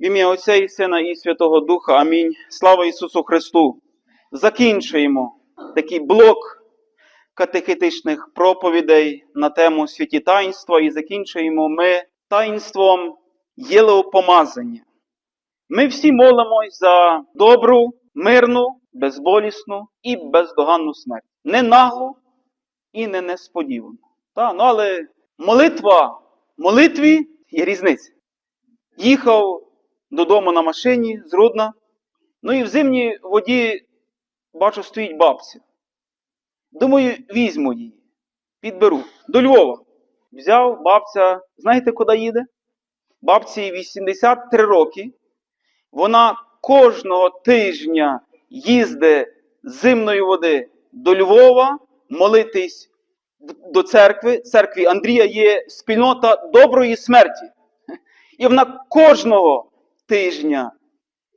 В ім'я Отця і Сина і Святого Духа. Амінь. Слава Ісусу Христу! Закінчуємо такий блок катехетичних проповідей на тему святі таїнства і закінчуємо ми таїнством єлеопомазання. Ми всі молимось за добру, мирну, безболісну і бездоганну смерть. Не наглу і не несподівану. Та, ну, але молитва, молитві є різниця. Їхав додому на машині з Рудна, ну і в зимній воді бачу, стоїть бабця. Думаю, візьму її, підберу. До Львова. Взяв бабця, знаєте, куди їде? Бабці 83 роки. Вона кожного тижня їздить з зимної води до Львова молитись до церкви. Церкві Андрія є спільнота доброї смерті. І вона кожного тижня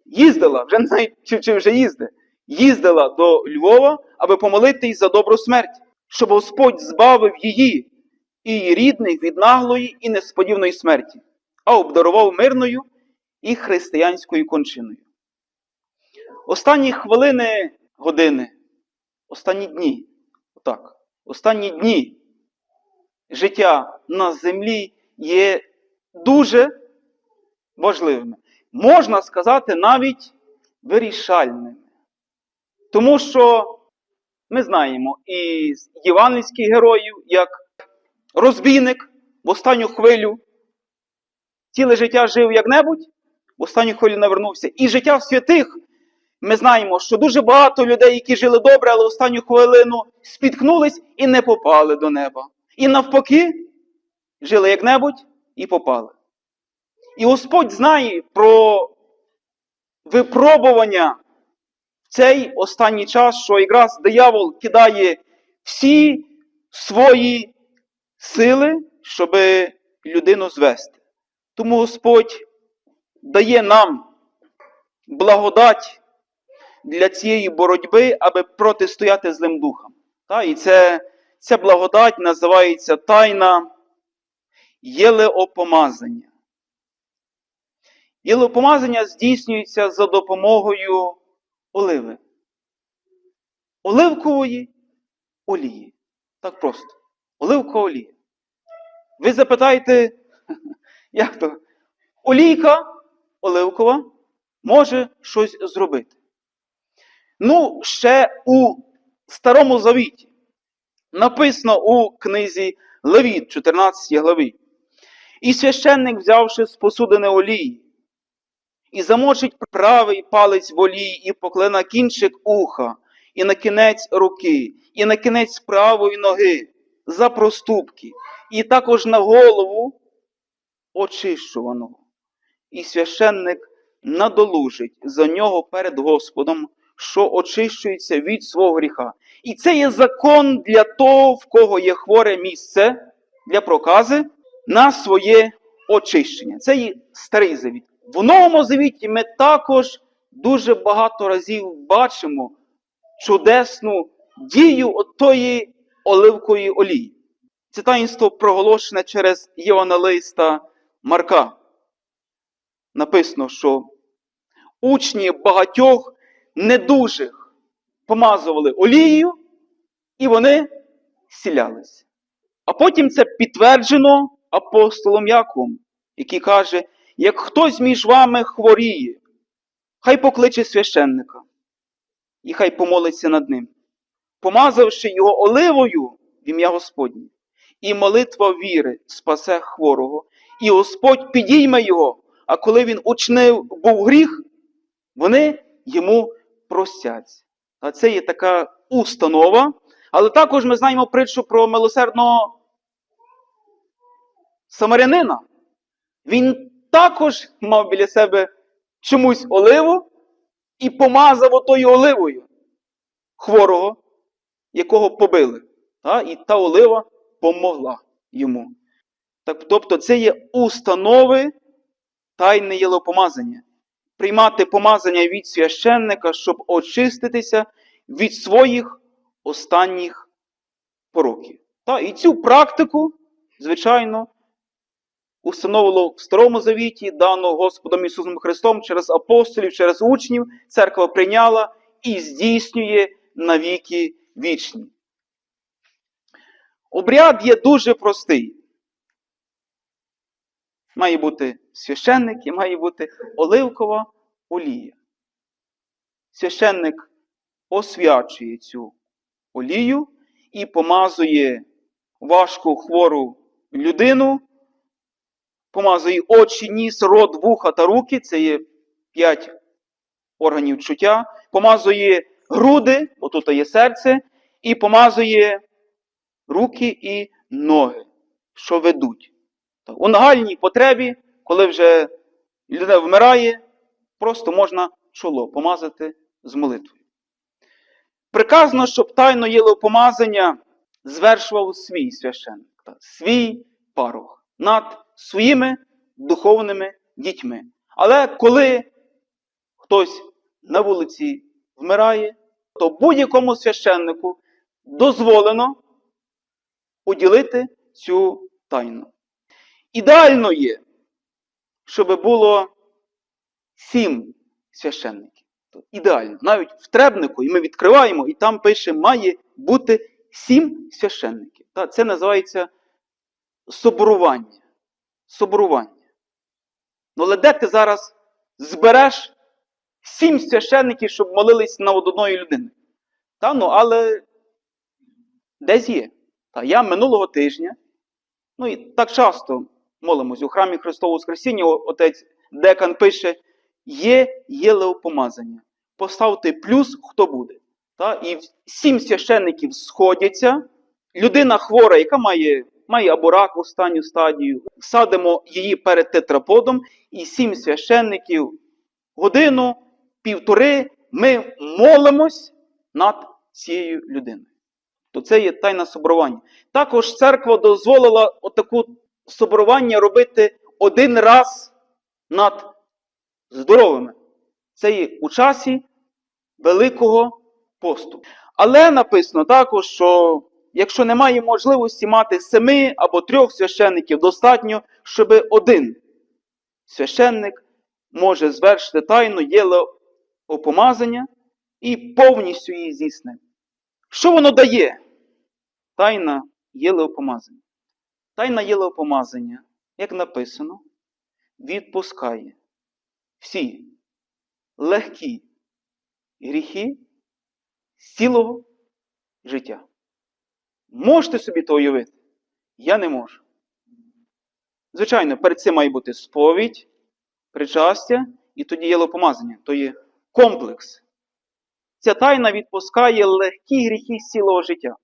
їздила, вже не знаю, чи, чи вже їздить, їздила до Львова, аби помолитись за добру смерть, щоб Господь збавив її і її рідних від наглої і несподіваної смерті, а обдарував мирною і християнською кончиною. Останні хвилини години, останні дні, отак, останні дні життя на землі є дуже важливими. Можна сказати, навіть вирішальними. Тому що ми знаємо із євангельських героїв, як розбійник в останню хвилю ціле життя жив як-небудь, в останню хвилю навернувся. І життя святих ми знаємо, що дуже багато людей, які жили добре, але останню хвилину спіткнулись і не попали до неба. І навпаки, жили як-небудь і попали. І Господь знає про випробування в цей останній час, що якраз диявол кидає всі свої сили, щоб людину звести. Тому Господь дає нам благодать для цієї боротьби, аби протистояти злим духам. Та, і це, ця благодать називається тайна єлеопомазання. Єлеопомазання здійснюється за допомогою оливи. Оливкової олії. Так просто. Оливкова олія. Ви запитаєте, як то? Олійка оливкова може щось зробити. Ну, ще у Старому Завіті написано у книзі Левіт, 14 главі. І священник, взявши з посудини олії, і замочить правий палець в і покле на кінчик уха, і на кінець руки, і на кінець правої ноги за проступки, і також на голову очищуваного. І священник надолужить за нього перед Господом, що очищується від свого гріха. І це є закон для того, в кого є хворе місце для прокази на своє очищення. Це є старий завіт. В новому завіті ми також дуже багато разів бачимо чудесну дію отої оливкової олії. Це таїнство проголошене через Євангелиста Марка. Написано, що учні багатьох недужих помазували олією, і вони зцілялися. А потім це підтверджено апостолом Яковом, який каже: як хтось між вами хворіє, хай покличе священника, і хай помолиться над ним, помазавши його оливою в ім'я Господнє, і молитва віри спасе хворого, і Господь підійме його, а коли він учинив був гріх, вони йому простяться. А це є така установа. Але також ми знаємо притчу про милосердного самарянина. Він також мав біля себе чомусь оливу і помазав отою оливою хворого, якого побили. Та? І та олива помогла йому. Так, тобто це є установи тайне єлопомазання. Приймати помазання від священника, щоб очиститися від своїх останніх пороків. Та, і цю практику, звичайно, установило в Старому Завіті, дано Господом Ісусом Христом через апостолів, через учнів, церква прийняла і здійснює навіки вічні. Обряд є дуже простий. Має бути священник і має бути оливкова олія. Священник освячує цю олію і помазує важку хвору людину, помазує очі, ніс, рот, вуха та руки, це є п'ять органів чуття, помазує груди, бо тут є серце, і помазує руки і ноги, що ведуть. У нагальній потребі, коли вже людина вмирає, просто можна чоло помазати з молитвою. Приказано, щоб тайно єлеопомазання звершував свій священник, свій парох над своїми духовними дітьми. Але коли хтось на вулиці вмирає, то будь-якому священнику дозволено уділити цю тайну. Ідеально є, щоб було сім священників. Ідеально. Навіть в требнику, і ми відкриваємо, і там пише, має бути сім священників. Це називається соборування. Соборування. Ну, але де ти зараз збереш сім священників, щоб молились на одної людини? Та, ну, але десь є. Та, я минулого тижня, ну і так часто молимось у храмі Христового Воскресіння, отець Декан пише, є єлеопомазання. Поставте плюс, хто буде. Та? І сім священників сходяться. Людина хвора, яка має, має або рак останню стадію, садимо її перед тетраподом, і сім священників годину, півтори ми молимось над цією людиною. То це є тайна соборування. Також церква дозволила отаку соборування робити один раз над здоровими. Це є у часі Великого посту. Але написано також, що якщо немає можливості мати семи або трьох священників, достатньо, щоб один священник може звершити тайну єлеопомазання і повністю її здійснити. Що воно дає? Тайна єлеопомазання. Тайна єлеопомазання, як написано, відпускає всі легкі гріхи цілого життя. Можете собі то уявити? Я не можу. Звичайно, перед цим має бути сповідь, причастя і тоді єлопомазання. То є комплекс. Ця тайна відпускає легкі гріхи з цілого життя.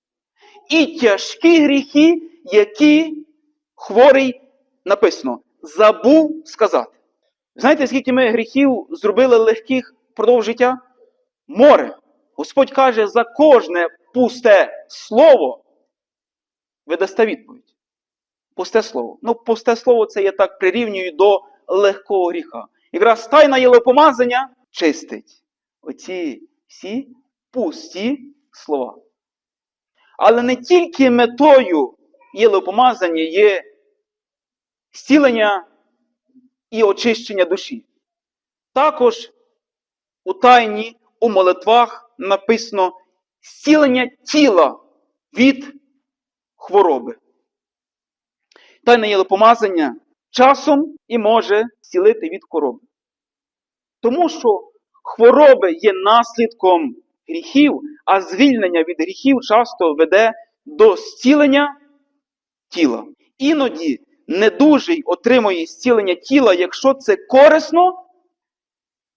І тяжкі гріхи, які хворий написано, забув сказати. Знаєте, скільки ми гріхів зробили легких впродовж життя? Море. Господь каже, за кожне пусте слово ви дасте відповідь. Пусте слово. Ну, пусте слово це я так прирівнюю до легкого гріха. Якраз тайна єлопомазання чистить оці всі пусті слова. Але не тільки метою єлопомазання є зцілення і очищення душі. Також у тайні, у молитвах написано зцілення тіла від хвороби. Тайне єлопомазання часом і може зцілити від хвороби. Тому що хвороби є наслідком гріхів, а звільнення від гріхів часто веде до зцілення тіла. Іноді недужий отримує зцілення тіла, якщо це корисно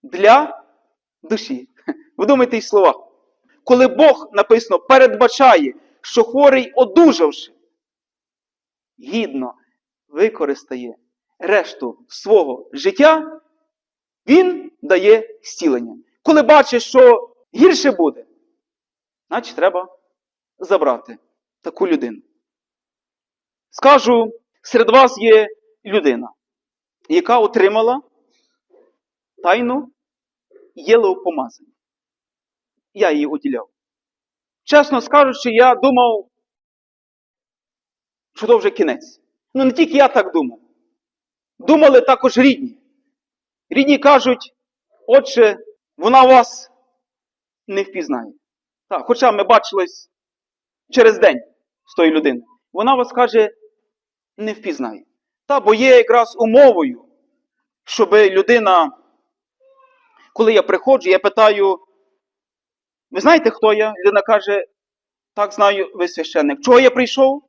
для душі. Ви думаєте й слова. Коли Бог написано передбачає, що хворий, одужавши, гідно використає решту свого життя, він дає зцілення. Коли бачить, що гірше буде, значить треба забрати таку людину. Скажу, серед вас є людина, яка отримала тайну єлеопомазання. Я її уділяв. Чесно скажучи, я думав, що то вже кінець. Ну не тільки я так думав. думали також рідні. Рідні кажуть, отче, вона вас не впізнає. Так, хоча ми бачились через день з тою людиною. Вона вас каже, не впізнає. Та, бо є якраз умовою, щоб людина, коли я приходжу, я питаю, ви знаєте, хто я? Людина каже, так знаю, ви священник. Чого я прийшов?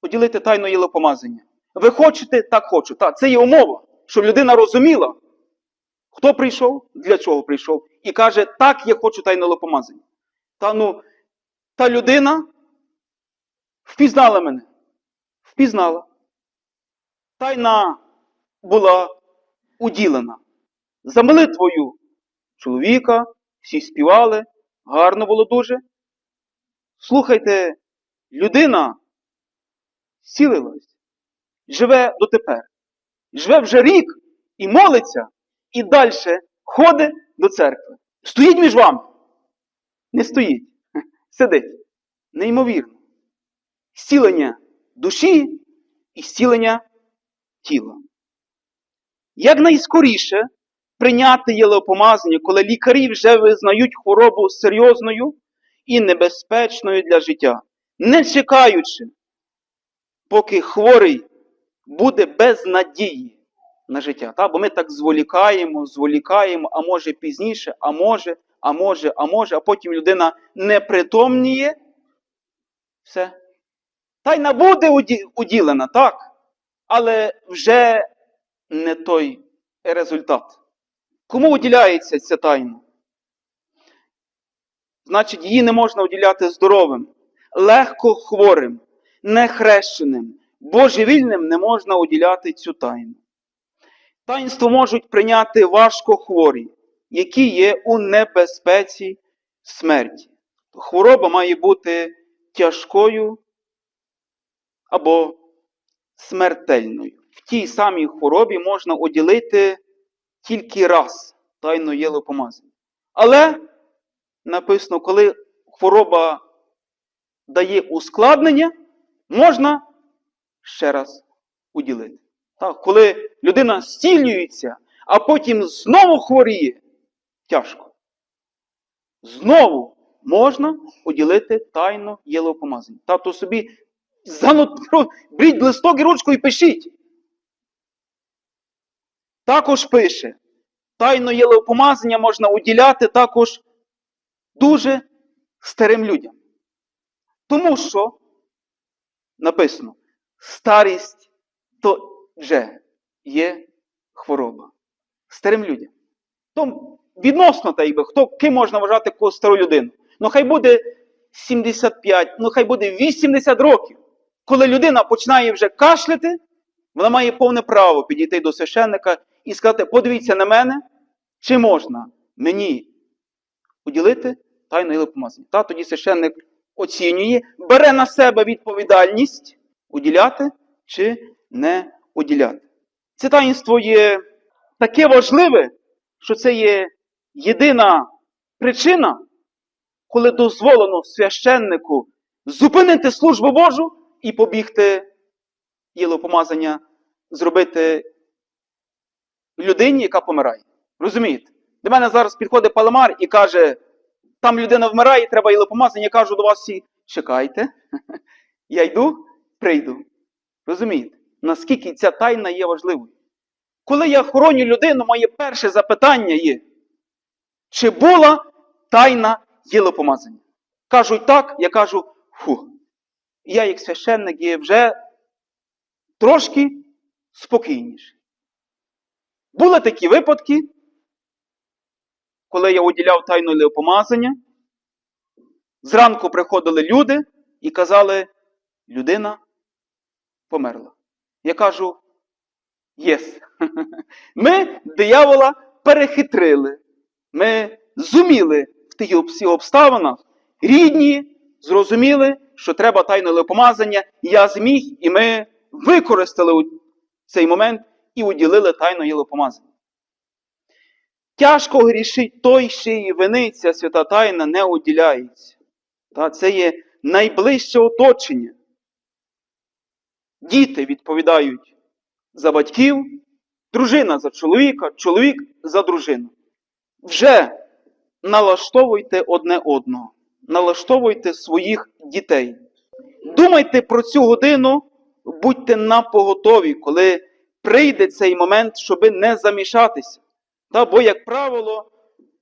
Поділити тайну єлопомазання. Ви хочете? Так хочу. Так, це є умова, щоб людина розуміла, хто прийшов, для чого прийшов, і каже, так, я хочу тайну єлопомазання. Та ну, та людина впізнала мене. Впізнала. Тайна була уділена. За молитвою чоловіка, всі співали, гарно було дуже. Слухайте, людина зцілилась, живе дотепер. Живе вже рік і молиться, і далі ходить до церкви. Стоїть між вами. Не стоїть. Сидить. Неймовірно. Зцілення душі і зцілення тіла. Як найскоріше прийняти єлеопомазання, коли лікарі вже визнають хворобу серйозною і небезпечною для життя, не чекаючи, поки хворий буде без надії на життя. Та? Бо ми так зволікаємо, зволікаємо, а може пізніше, а може, а може, а може, а потім людина не притомніє. Все. Тайна буде уді- уділена, так, але вже не той результат. Кому уділяється ця тайна? Значить, її не можна уділяти здоровим, легко хворим, нехрещеним, божевільним не можна уділяти цю тайну. Таїнство можуть прийняти важко хворі, які є у небезпеці смерті. Хвороба має бути тяжкою або смертельною. В тій самій хворобі можна уділити тільки раз тайну єлопомазання. Але написано, коли хвороба дає ускладнення, можна ще раз уділити. Так, коли людина зцілюється, а потім знову хворіє, тяжко. Знову можна уділити тайну єлопомазання. Тобто собі беріть листок і ручку і пишіть. Також пише, тайну єлеопомазання можна уділяти також дуже старим людям. Тому що написано, старість то вже є хвороба. Старим людям. То відносно та якби, хто ким можна вважати якусь стару людину. Ну хай буде 75, ну хай буде 80 років. Коли людина починає вже кашляти, вона має повне право підійти до священника і сказати: подивіться на мене, чи можна мені уділити тайну єлопомазання. Та тоді священник оцінює, бере на себе відповідальність уділяти чи не уділяти. Це таїнство є таке важливе, що це є єдина причина, коли дозволено священнику зупинити службу Божу і побігти єлопомазання зробити людині, яка помирає. Розумієте? До мене зараз підходить паламар і каже, там людина вмирає, треба єлопомазання. Я кажу до вас всі, чекайте, я йду, прийду. Розумієте? Наскільки ця тайна є важливою? Коли я хороню людину, моє перше запитання є, чи була тайна єлопомазання? Кажуть так, я кажу, фу. Я, як священник, є вже трошки спокійніший. Були такі випадки, коли я уділяв тайну єлопомазання, зранку приходили люди і казали, людина померла. Я кажу, єс. Ми диявола перехитрили. Ми зуміли в тих всіх обставинах, рідні, зрозуміли, що треба тайне помазання, я зміг, і ми використали цей момент і уділили тайну єлопомазання. Тяжко грішить той, ще і вини ця свята тайна не уділяється. Та це є найближче оточення. Діти відповідають за батьків, дружина за чоловіка, чоловік за дружину. Вже налаштовуйте одне одного, налаштовуйте своїх дітей. Думайте про цю годину, будьте на поготові, коли прийде цей момент, щоби не замішатися. Та, бо, як правило,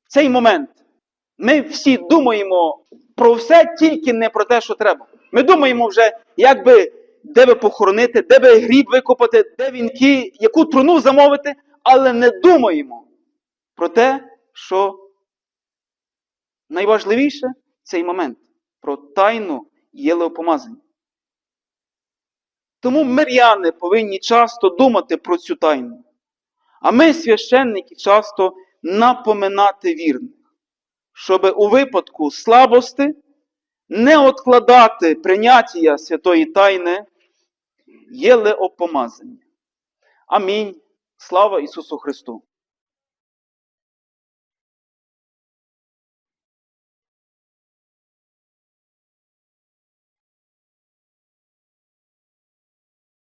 в цей момент ми всі думаємо про все, тільки не про те, що треба. Ми думаємо вже, як би, де би похоронити, де би гріб викопати, де вінки, яку труну замовити, але не думаємо про те, що найважливіше цей момент про тайну єлеопомазання. Тому миряни повинні часто думати про цю тайну. А ми, священники, часто напоминати вірних, щоб у випадку слабости не откладати прийняття святої тайни єлеопомазання. Амінь. Слава Ісусу Христу!